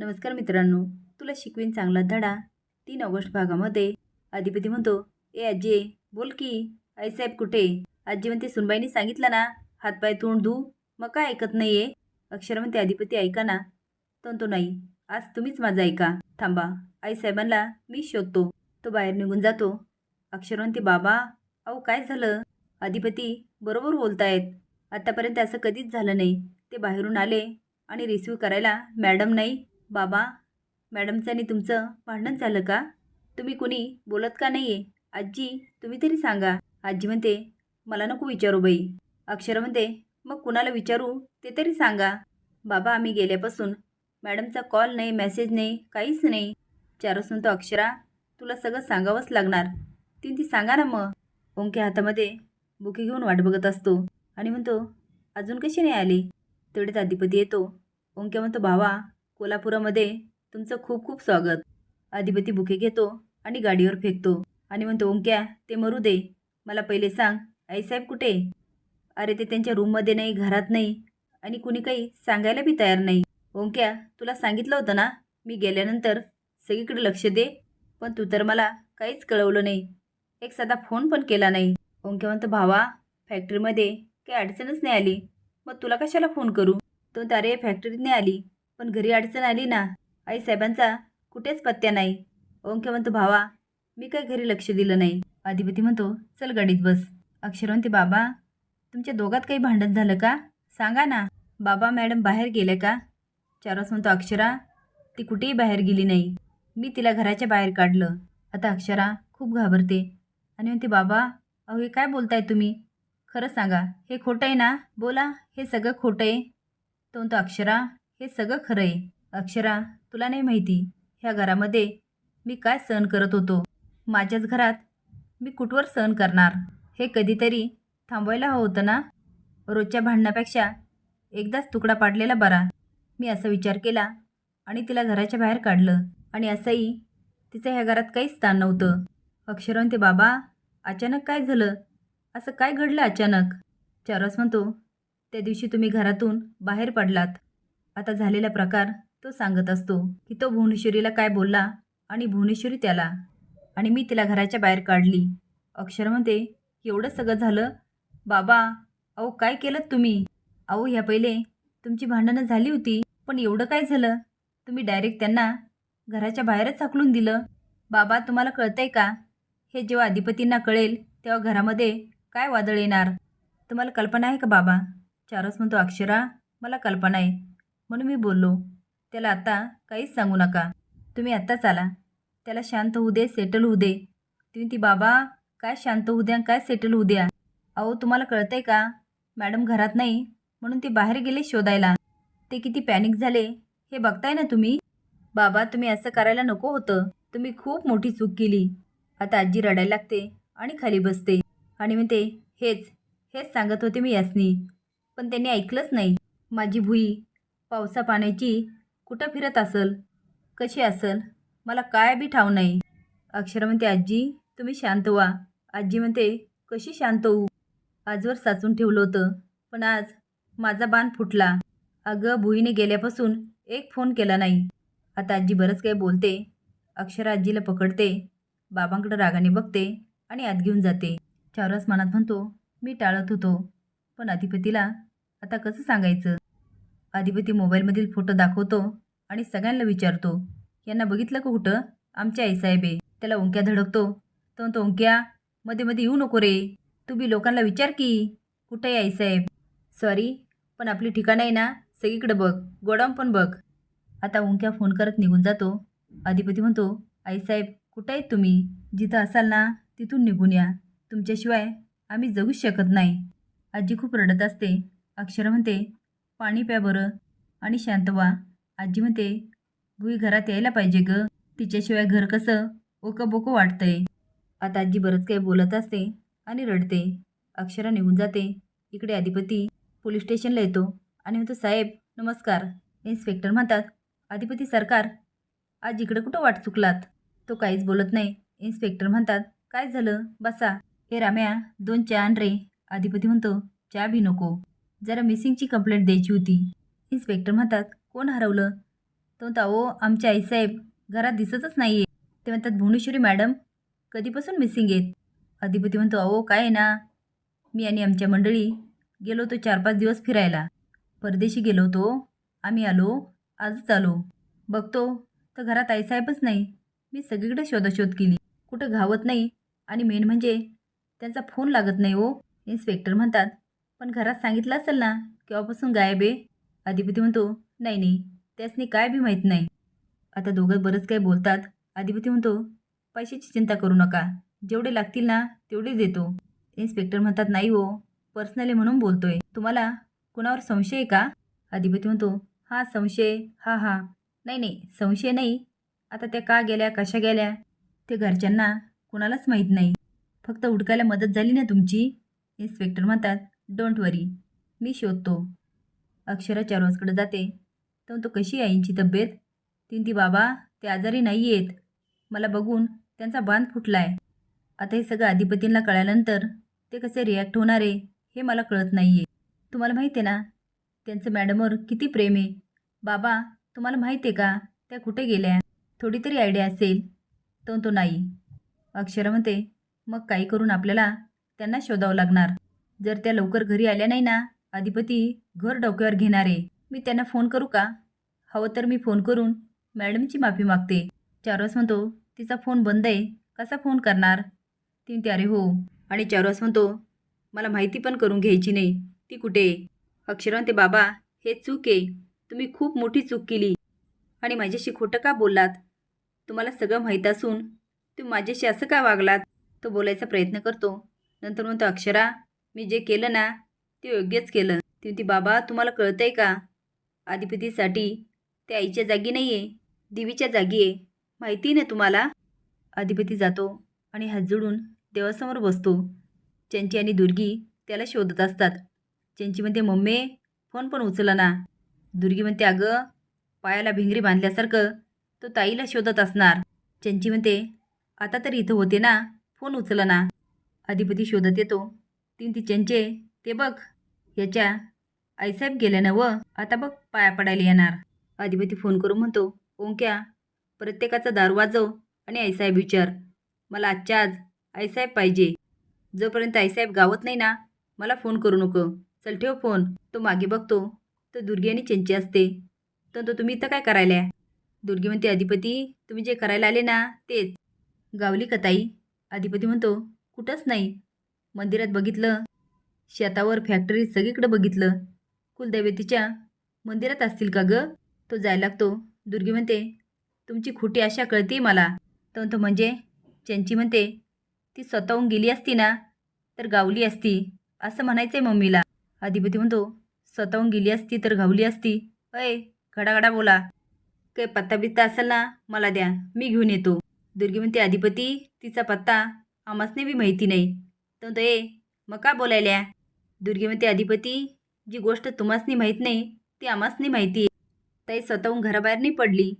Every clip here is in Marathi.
नमस्कार मित्रांनो तुला शिकवीन चांगला धडा. तीन ऑगस्ट भागामध्ये अधिपती म्हणतो ए आजी बोल की आई साहेब कुठे? आजी म्हणते सुनबाईने सांगितलं ना हातपाय तोंड धू. मग काय ऐकत नाही आहे अक्षर म्हणते अधिपती ऐका ना. तो नाही. आज तुम्हीच माझं ऐका. थांबा. आई साहेबांना मी शोधतो. तो बाहेर निघून जातो. अक्षर म्हणते बाबा अहो काय झालं? अधिपती बरोबर बोलतायत. आत्तापर्यंत असं कधीच झालं नाही. ते बाहेरून आले आणि रिसिव्ह करायला मॅडम नाही. बाबा मॅडमचं आणि तुमचं भांडण झालं का? तुम्ही कुणी बोलत का नाही आहे आजी तुम्ही तरी सांगा. आजी म्हणते मला नको विचारू बाई. अक्षर म्हणते मग कुणाला विचारू? ते तरी सांगा. बाबा आम्ही गेल्यापासून मॅडमचा कॉल नाही मेसेज नाही काहीच नाही. चारसून तो अक्षरा तुला सगळं सांगावंच लागणार. ती ती सांगा ना मग. ओंके हातामध्ये बुके घेऊन वाट बघत असतो आणि म्हणतो अजून कशी नाही आली? तेवढ्यात अधिपती येतो. ओंक्या म्हणतो भावा कोल्हापुरामध्ये तुमचं खूप खूप स्वागत. अधिपती बुके घेतो आणि गाडीवर फेकतो. आणि म्हणतो ओंक्या ते मरू दे. मला पहिले सांग आईसाहेब कुठे? अरे ते त्यांच्या रूममध्ये नाही घरात नाही. आणि कुणी काही सांगायला बी तयार नाही. ओंक्या तुला सांगितलं होतं ना मी गेल्यानंतर सगळीकडे लक्ष दे. पण तू तर मला काहीच कळवलं नाही. एक साधा फोन पण केला नाही. ओंक्या म्हणतो भावा फॅक्टरीमध्ये काही अडचणच नाही आली. मग तुला कशाला फोन करू? तो अरे फॅक्टरीत नाही आली. पण घरी अडचण आली ना आई साहेबांचा कुठेच पत्त्या नाही. ओंके म्हणतो भावा मी काय घरी लक्ष दिलं नाही. अधिपती म्हणतो चल गाडीत बस. अक्षर म्हणते बाबा तुमच्या दोघात काही भांडण झालं का? सांगा ना बाबा मॅडम बाहेर गेल्या का? चारस म्हणतो अक्षरा ती कुठेही बाहेर गेली नाही. मी तिला घराच्या बाहेर काढलं. आता अक्षरा खूप घाबरते आणि म्हणते बाबा अहो हे काय बोलताय तुम्ही? खरं सांगा हे खोटं आहे ना? बोला हे सगळं खोटं आहे. तो म्हणतो अक्षरा हे सगळं खरं आहे. अक्षरा तुला नाही माहिती ह्या घरामध्ये मी काय सहन करत होतो? माझ्याच घरात मी कुठवर सहन करणार? हे कधीतरी थांबवायला हवं होतं ना? रोजच्या भांडणापेक्षा एकदाच तुकडा पाडलेला बरा. मी असा विचार केला आणि तिला घराच्या बाहेर काढलं आणि असंही तिचं ह्या घरात काहीच स्थान नव्हतं. अक्षर म्हणते बाबा अचानक काय झालं? असं काय घडलं अचानक? चारस म्हणतो त्या दिवशी तुम्ही घरातून बाहेर पडलात. आता झालेला प्रकार तो सांगत असतो की तो भुवनेश्वरीला काय बोलला आणि भुवनेश्वरी त्याला आणि मी तिला घराच्या बाहेर काढली. अक्षर म्हणते एवढं सगळं झालं. बाबा अहो काय केलं तुम्ही? अहो ह्या पहिले तुमची भांडणं झाली होती पण एवढं काय झालं? तुम्ही डायरेक्ट त्यांना घराच्या बाहेरच हाकलून दिलं. बाबा तुम्हाला कळतंय का? हे जेव्हा अधिपतींना कळेल तेव्हा घरामध्ये काय वादळ येणार? तुम्हाला कल्पना आहे का बाबा? चारस म्हणतो अक्षरा मला कल्पना आहे. म्हणून मी बोललो त्याला आता काहीच सांगू नका. तुम्ही आत्ताच आला त्याला शांत होऊ दे सेटल होऊ दे. तुम्ही ती बाबा काय शांत होऊ द्या काय सेटल होऊ द्या? अहो तुम्हाला कळतंय का? मॅडम घरात नाही म्हणून ते बाहेर गेले शोधायला. ते किती पॅनिक झाले. हे बघताय ना तुम्ही? बाबा तुम्ही असं करायला नको होतं. तुम्ही खूप मोठी चूक केली. आता आजी रडायला लागते आणि खाली बसते. आणि मी ते हेच हेच सांगत होते मी यासनी. पण त्यांनी ऐकलंच नाही. माझी भुई पावसा पाण्याची कुठं फिरत असल? कशी असल? मला काय बी ठाव नाही. अक्षर म्हणते आजी तुम्ही शांत व्हा. आजी म्हणते कशी शांत होऊ? आजवर साचून ठेवलं होतं पण आज माझा बाण फुटला. अगं भुईने गेल्यापासून एक फोन केला नाही. आता आजी बरंच काही बोलते. अक्षरा आजीला पकडते बाबांकडे रागाने बघते आणि आत घेऊन जाते. चारस मनात म्हणतो मी टाळत होतो. पण अधिपतीला आता कसं सांगायचं? अधिपती मोबाईलमधील फोटो दाखवतो आणि सगळ्यांना विचारतो यांना बघितलं का कुठं? आमच्या आईसाहेब. आहे त्याला ओंक्या धडकतो. तो म्हणतो ओंक्या मध्ये मध्ये येऊ नको रे. तू बी लोकांना विचार की. कुठं आहे आईसाहेब? सॉरी पण आपली ठिकाणं आहे ना सगळीकडे बघ. गोडाऊन पण बघ. आता ओंक्या फोन करत निघून जातो. अधिपती म्हणतो आईसाहेब कुठं आहेत तुम्ही? जिथं असाल ना तिथून निघून या. तुमच्याशिवाय आम्ही जगूच शकत नाही. आजी खूप रडत असते. अक्षर म्हणते पाणी प्या बरं. आणि शांत व्हा आजी म्हणते भुई घरात यायला पाहिजे ग. तिच्याशिवाय घर कसं? ओकं बोकं वाटतंय. आता आजी बरंच काही बोलत असते आणि रडते. अक्षरा निघून जाते. इकडे अधिपती पोलीस स्टेशनला येतो. आणि म्हणतो साहेब नमस्कार. इन्स्पेक्टर म्हणतात अधिपती सरकार आज इकडे कुठं वाट चुकलात? तो काहीच बोलत नाही. इन्स्पेक्टर म्हणतात काय झालं? बसा. हे राम्या दोन चहा आण रे. अधिपती म्हणतो चहा बी नको. जरा मिसिंगची कंप्लेंट द्यायची होती. इन्स्पेक्टर म्हणतात कोण हरवलं? तो म्हणता अहो आमचे आईसाहेब. घरात दिसतच नाही आहे ते म्हणतात भुवनेश्वरी मॅडम कधीपासून मिसिंग आहेत? अधिपती म्हणतो अहो काय आहे ना? मी आणि आमच्या मंडळी गेलो होतो चार पाच दिवस फिरायला. परदेशी गेलो होतो. आम्ही आलो आजच आलो. बघतो तर घरात आईसाहेबच नाही. मी सगळीकडे शोधाशोध केली. कुठं घावत नाही. आणि मेन म्हणजे त्यांचा फोन लागत नाही हो. इन्स्पेक्टर म्हणतात पण घरात सांगितलं असेल ना केव्हापासून गायब आहे? अधिपती म्हणतो नाही नाही त्यासनी काय बी माहीत नाही. आता दोघं बरंच काही बोलतात. अधिपती म्हणतो पैशाची चिंता करू नका. जेवढे लागतील ना तेवढे देतो. इन्स्पेक्टर म्हणतात नाही हो पर्सनली म्हणून बोलतोय. तुम्हाला कुणावर संशय आहे का? अधिपती म्हणतो हा संशय हा हा. नाही नाही संशय नाही. आता त्या का गेल्या कशा गेल्या? ते घरच्यांना कुणालाच माहीत नाही. फक्त उडकायला मदत झाली ना तुमची? इन्स्पेक्टर म्हणतात डोंट वरी मी शोधतो. अक्षरा चारोसकडे जाते. तर तो कशी आहे यांची तब्येत? तीन ती बाबा ते आजारी नाही आहेत मला बघून त्यांचा बांध फुटला आहे आता हे सगळं अधिपतींना कळल्यानंतर ते कसे रिॲक्ट होणार आहे हे मला कळत नाही आहे तुम्हाला माहिती आहे ना त्यांचं मॅडमवर किती प्रेम आहे. बाबा तुम्हाला माहिती आहे का त्या कुठे गेल्या? थोडी तरी आयडिया असेल. तो तो नाही. अक्षरा म्हणते मग काही करून आपल्याला त्यांना शोधावं लागणार. जर त्या लवकर घरी आल्या नाही ना अधिपती घर डोक्यावर घेणार आहे. मी त्यांना फोन करू का? हवं तर मी फोन करून मॅडमची माफी मागते. चारवास म्हणतो तिचा फोन बंद आहे. कसा फोन करणार? ती म्हणते अरे हो. आणि चारवास म्हणतो मला माहिती पण करून घ्यायची नाही. ती कुठे आहे? अक्षरा म्हणते बाबा हे चूक आहे. तुम्ही खूप मोठी चूक केली. आणि माझ्याशी खोटं का बोललात? तुम्हाला सगळं माहीत असून तुम्ही माझ्याशी असं का वागलात? तो बोलायचा प्रयत्न करतो. नंतर म्हणतो अक्षरा मी जे केलं ना ते योग्यच केलं. ती म्हणते बाबा तुम्हाला कळतंय का? अधिपतीसाठी ते आईच्या जागी नाही आहे देवीच्या जागी आहे माहिती नाही तुम्हाला? अधिपती जातो आणि हात जोडून देवासमोर बसतो. चंची आणि दुर्गी त्याला शोधत असतात. चंची म्हणते मम्मी फोन पण उचला ना. दुर्गी म्हणते अगं पायाला भिंगरी बांधल्यासारखं तो ताईला शोधत असणार. चंची म्हणते आता तर इथं होते ना फोन उचला ना. अधिपती शोधत येतो. तीन ती चंचे ते बघ. याच्या आईसाहेब गेल्या ना व? आता बघ पाया पडायला येणार. अधिपती फोन करून म्हणतो ओंक्या प्रत्येकाचा दार वाजव आणि आईसाहेब विचार. मला आजच्या आज आईसाहेब पाहिजे. जोपर्यंत आईसाहेब गावत नाही ना मला फोन करू नको. चल ठेव फोन. तो मागे बघतो. तर दुर्गी आणि चंची असते. तर तो तुम्ही इथं काय करायला दुर्गी म्हणते अधिपती तुम्ही जे करायला आले ना तेच. गावली का ताई? अधिपती म्हणतो कुठंच नाही. मंदिरात बघितलं. शेतावर फॅक्टरी सगळीकडं बघितलं. कुलदैवतीच्या मंदिरात असतील का ग? तो जायला लागतो. दुर्गी म्हणते तुमची खोटी आशा कळते मला. तो म्हणजे? चंची म्हणते ती स्वतःहून गेली असती ना तर गावली असती. असं म्हणायचं आहे मम्मीला. अधिपती म्हणतो स्वतःहून गेली असती तर गावली असती. अय घडाघडा बोला. काही पत्ता बित्ता असेल ना मला द्या. मी घेऊन येतो. दुर्गी म्हणते अधिपती तिचा पत्ता आम्हासने बी माहिती नाही. तर ए मग का बोलायल्या? दुर्गी म्हणते अधिपती जी गोष्ट तुम्हासनी माहीत नाही ती आमासनी माहिती आहे. ताई स्वतःहून घराबाहेर नाही पडली.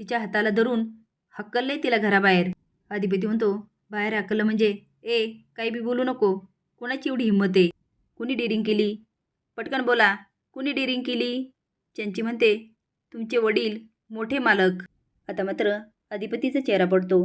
तिच्या हाताला धरून हक्कलले तिला घराबाहेर. अधिपती म्हणतो बाहेर हक्कलं म्हणजे? ए काही बी बोलू नको. कोणाची एवढी हिंमत आहे? कुणी डिरिंग केली? पटकन बोला. कुणी डिरिंग केली? चंची म्हणते तुमचे वडील मोठे मालक. आता मात्र अधिपतीचा चेहरा पडतो.